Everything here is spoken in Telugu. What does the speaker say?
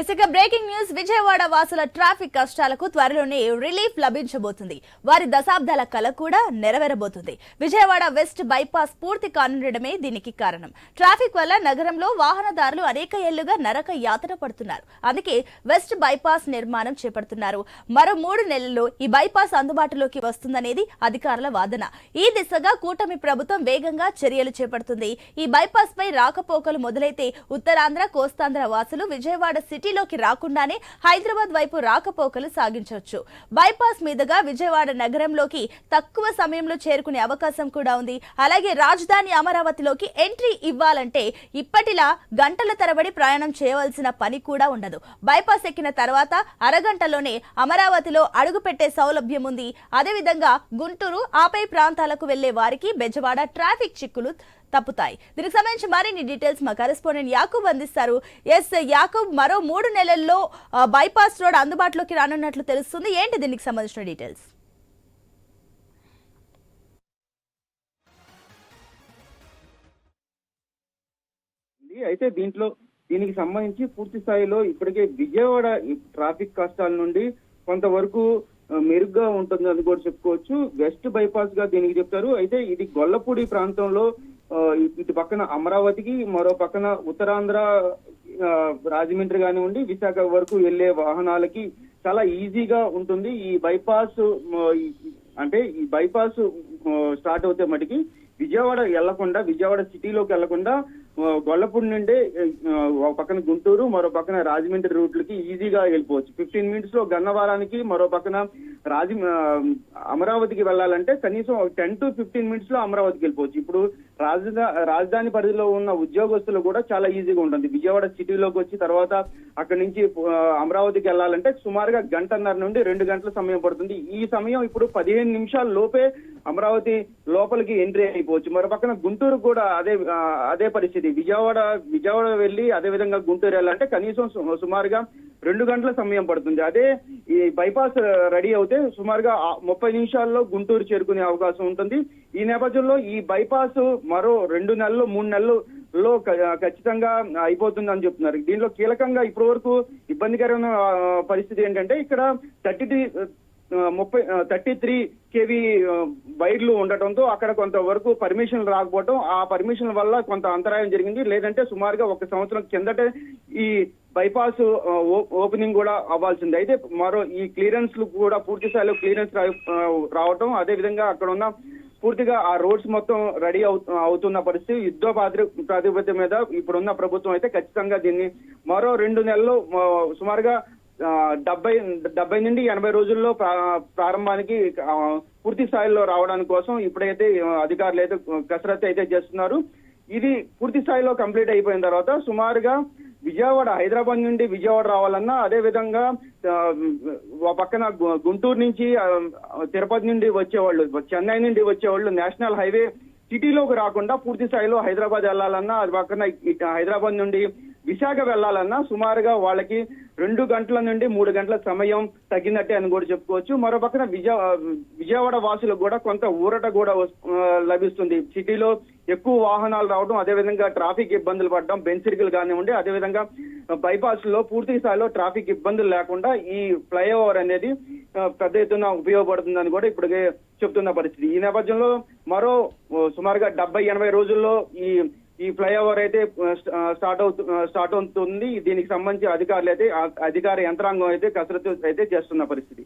ఇసుక బ్రేకింగ్ న్యూస్ విజయవాడ వాసుల ట్రాఫిక్ కష్టాలకు త్వరలోనే రిలీఫ్ లభించబోతుంది. వారి దశాబ్దాల కల కూడా నెరవేరబోతుంది. విజయవాడ వెస్ట్ బైపాస్ పూర్తి కానుండడమే దీనికి కారణం. ట్రాఫిక్ వల్ల నగరంలో వాహనదారులు అనేక ఏళ్ళుగా నరక యాతన పడుతున్నారు. అందుకే వెస్ట్ బైపాస్ నిర్మాణం చేపడుతున్నారు. మరో మూడు నెలల్లో ఈ బైపాస్ అందుబాటులోకి వస్తుందనేది అధికారుల వాదన. ఈ దిశగా కూటమి ప్రభుత్వం వేగంగా చర్యలు చేపడుతుంది. ఈ బైపాస్ పై రాకపోకలు మొదలైతే ఉత్తరాంధ్ర కోస్తాంధ్ర వాసులు విజయవాడ సిటీ సిటీలోకి రాకుండానే హైదరాబాద్ వైపు రాకపోకలు సాగించవచ్చు. బైపాస్ మీదుగా విజయవాడ నగరంలోకి తక్కువ సమయంలో చేరుకునే అవకాశం కూడా ఉంది. అలాగే రాజధాని అమరావతిలోకి ఎంట్రీ ఇవ్వాలంటే ఇప్పటిలా గంటల తరబడి ప్రయాణం చేయవలసిన పని కూడా ఉండదు. బైపాస్ ఎక్కిన తర్వాత అరగంటలోనే అమరావతిలో అడుగుపెట్టే సౌలభ్యం ఉంది. అదేవిధంగా గుంటూరు ఆపై ప్రాంతాలకు వెళ్ళే వారికి బెజవాడ ట్రాఫిక్ చిక్కులు తప్పుతాయి. దీనికి సంబంధించి మరిన్ని డీటెయిల్స్ మా కరెస్పాండెంట్ యాకూబ్ అందిస్తారు. ఎస్ యాకూబ్ మరో మూడు నెలల్లో బైపాస్ రోడ్ అందుబాటులోకి రానున్నట్లు తెలుస్తుంది. ఏంటి దీనికి సంబంధించిన డీటెయిల్స్? అయితే దీంట్లో దీనికి సంబంధించి పూర్తి స్థాయిలో ఇప్పటికే విజయవాడ ట్రాఫిక్ కష్టాల నుండి కొంతవరకు మెరుగ్గా ఉంటుంది అని కూడా చెప్పుకోవచ్చు. వెస్ట్ బైపాస్గా దీనికి చెప్తారు. అయితే ఇది గొల్లపూడి ప్రాంతంలో ఇటు పక్కన అమరావతికి మరో పక్కన ఉత్తరాంధ్ర ఆ, రాజమండ్రి కానివ్వండి విశాఖ వరకు వెళ్ళే వాహనాలకి చాలా ఈజీగా ఉంటుంది. ఈ బైపాస్ అంటే ఈ బైపాస్ స్టార్ట్ అవుతే మటుకి విజయవాడ వెళ్ళకుండా విజయవాడ సిటీలోకి వెళ్ళకుండా గొల్లపూడి నుండే ఒక పక్కన గుంటూరు మరో పక్కన రాజమండ్రి రూట్లకి ఈజీగా వెళ్ళిపోవచ్చు. ఫిఫ్టీన్ మినిట్స్లో గన్నవారానికి మరో పక్కన రాజ అమరావతికి వెళ్ళాలంటే కనీసం టెన్ టు ఫిఫ్టీన్ మినిట్స్లో అమరావతికి వెళ్ళిపోవచ్చు. ఇప్పుడు రాజధా రాజధాని పరిధిలో ఉన్న ఉద్యోగస్తులు కూడా చాలా ఈజీగా ఉంటుంది. విజయవాడ సిటీలోకి వచ్చి తర్వాత అక్కడి నుంచి అమరావతికి వెళ్ళాలంటే సుమారుగా గంటన్నర నుండి రెండు గంటల సమయం పడుతుంది. ఈ సమయం ఇప్పుడు పదిహేను నిమిషాల లోపే అమరావతి లోపలికి ఎంట్రీ అయిపోవచ్చు. మరో పక్కన గుంటూరు కూడా అదే అదే పరిస్థితి. విజయవాడ విజయవాడ వెళ్ళి అదే విధంగా గుంటూరు వెళ్ళాలంటే కనీసం సుమారుగా రెండు గంటల సమయం పడుతుంది. అదే ఈ బైపాస్ రెడీ అవుతే సుమారుగా ముప్పై నిమిషాల్లో గుంటూరు చేరుకునే అవకాశం ఉంటుంది. ఈ నేపథ్యంలో ఈ బైపాస్ మరో రెండు నెలలు మూడు నెలలు లో క- ఖచ్చితంగా అయిపోతుందని చెప్తున్నారు. దీనిలో కీలకంగా ఇప్పటి వరకు ఇబ్బందికరమైన పరిస్థితి ఏంటంటే ఇక్కడ థర్టీ ముప్పై థర్టీ త్రీ కేవీ వైర్లు ఉండటంతో అక్కడ కొంతవరకు పర్మిషన్ రాకపోవడం ఆ పర్మిషన్ వల్ల కొంత అంతరాయం జరిగింది. లేదంటే సుమారుగా ఒక సంవత్సరం కిందటే ఈ బైపాస్ ఓ- ఓపెనింగ్ కూడా అవ్వాల్సింది. అయితే మరో ఈ క్లియరెన్స్ కూడా పూర్తి స్థాయిలో క్లియరెన్స్ రా- రావటం అదే విధంగా అక్కడ ఉన్న పూర్తిగా ఆ రోడ్స్ మొత్తం రెడీ అవు- అవుతున్న పరిస్థితి. యుద్ధ ప్రాతి- ప్రాతిపత్య మీద ఇప్పుడున్న ప్రభుత్వం అయితే ఖచ్చితంగా దీన్ని మరో రెండు నెలలు సుమారుగా డెబ్బై డెబ్బై నుండి ఎనభై రోజుల్లో ప్రా- ప్రారంభానికి పూర్తి స్థాయిలో రావడానికి కోసం ఇప్పుడైతే అధికారులు అయితే కసరత్తు అయితే చేస్తున్నారు. ఇది పూర్తి స్థాయిలో కంప్లీట్ అయిపోయిన తర్వాత సుమారుగా విజయవాడ హైదరాబాద్ నుండి విజయవాడ రావాలన్నా అదే విధంగా పక్కన గుంటూరు నుంచి తిరుపతి నుండి వచ్చేవాళ్ళు చెన్నై నుండి వచ్చేవాళ్ళు నేషనల్ హైవే సిటీలోకి రాకుండా పూర్తి స్థాయిలో హైదరాబాద్ వెళ్ళాలన్నా అది పక్కన హైదరాబాద్ నుండి విశాఖ వెళ్ళాలన్నా సుమారుగా వాళ్ళకి రెండు గంటల నుండి మూడు గంటల సమయం తగ్గినట్టే అని కూడా చెప్పుకోవచ్చు. మరో పక్కన విజయ విజయవాడ వాసులకు కూడా కొంత ఊరట కూడా లభిస్తుంది. సిటీలో ఎక్కువ వాహనాలు రావడం అదేవిధంగా ట్రాఫిక్ ఇబ్బందులు పడడం బెంచిరికలు కానివ్వండి అదేవిధంగా బైపాస్లో పూర్తి స్థాయిలో ట్రాఫిక్ ఇబ్బందులు లేకుండా ఈ ఫ్లైఓవర్ అనేది పెద్ద ఎత్తున ఉపయోగపడుతుందని కూడా ఇప్పటికే చెప్తున్న పరిస్థితి. ఈ నేపథ్యంలో మరో సుమారుగా డెబ్బై ఎనభై రోజుల్లో ఈ ఈ ఫ్లైఓవర్ అయితే స్టార్ట్ అవుతు స్టార్ట్ అవుతుంది. దీనికి సంబంధించి అధికారులు అయితే అధికార యంత్రాంగం అయితే కసరత్తు అయితే చేస్తున్న పరిస్థితి.